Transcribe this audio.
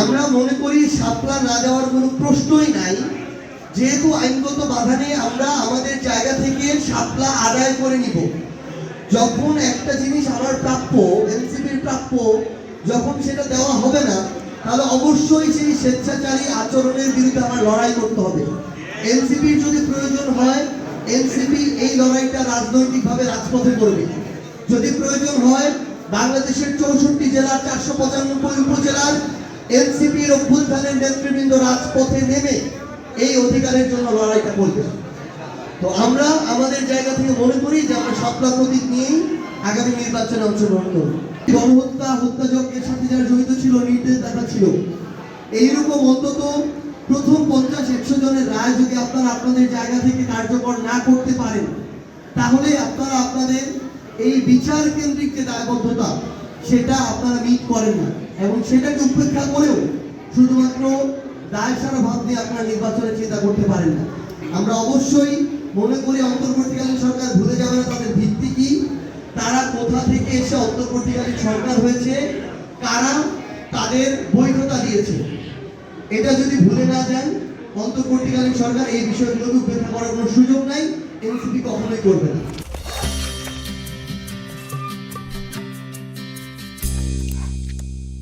আমরা মনে করি সাপলা না যাওয়ার কোনো প্রশ্নই নাই। যেহেতু আইনগত বাধা নেই আমরা আমাদের জায়গা থেকে সাপলা আদায় করে নিব। যখন একটা জিনিস আমার প্রাপ্য, এনসিপির প্রাপ্য, যখন সেটা দেওয়া হবে না, তাহলে অবশ্যই সেই স্বেচ্ছাচারী আচরণের বিরুদ্ধে আমার লড়াই করতে হবে। এনসিপির যদি প্রয়োজন হয়, এনসিপি এই লড়াইটা রাজনৈতিকভাবে রাজপথে করবে। যদি প্রয়োজন হয়, বাংলাদেশের চৌষট্টি জেলার চারশো পঁচানব্বই এনসিপির অভ্যুত্থানের নেতৃবৃন্দ রাজপথে নেমে এই অধিকারের জন্য লড়াইটা করবে। তো আমরা আমাদের জায়গা থেকে মনে করি যে আমরা সপ্তাহ প্রতীক নিয়েই আগামী নির্বাচনে অংশগ্রহণ করব। গণহত্যা, হত্যাযজ্ঞের সাথে যারা জড়িত ছিল, নির্দেশ দেখা ছিল। এইরকম অন্তত প্রথম পঞ্চাশ একশো জনের রায় যদি আপনারা আপনাদের জায়গা থেকে কার্যকর না করতে পারেন, তাহলে আপনারা আপনাদের এই বিচার কেন্দ্রিক যে দায়বদ্ধতা সেটা আপনারা মিট করেন না। এবং সেটাকে উপেক্ষা করেও শুধুমাত্র দায় সারা ভাব দিয়ে আপনারা নির্বাচনের চিন্তা করতে পারেন না। আমরা অবশ্যই মনে করি অন্তর্বর্তীকালীন সরকার ভুলে যাবে না তাদের ভিত্তি কি, তারা কোথা থেকে এসে অন্তর্বর্তীকালীন সরকার হয়েছে, কারা তাদের বৈধতা দিয়েছে। এটা যদি ভুলে না যান, অন্তর্বর্তীকালীন সরকার এই বিষয়গুলোকে উপেক্ষা করার কোনো সুযোগ নাই, এনসিপি কখনোই করবে না।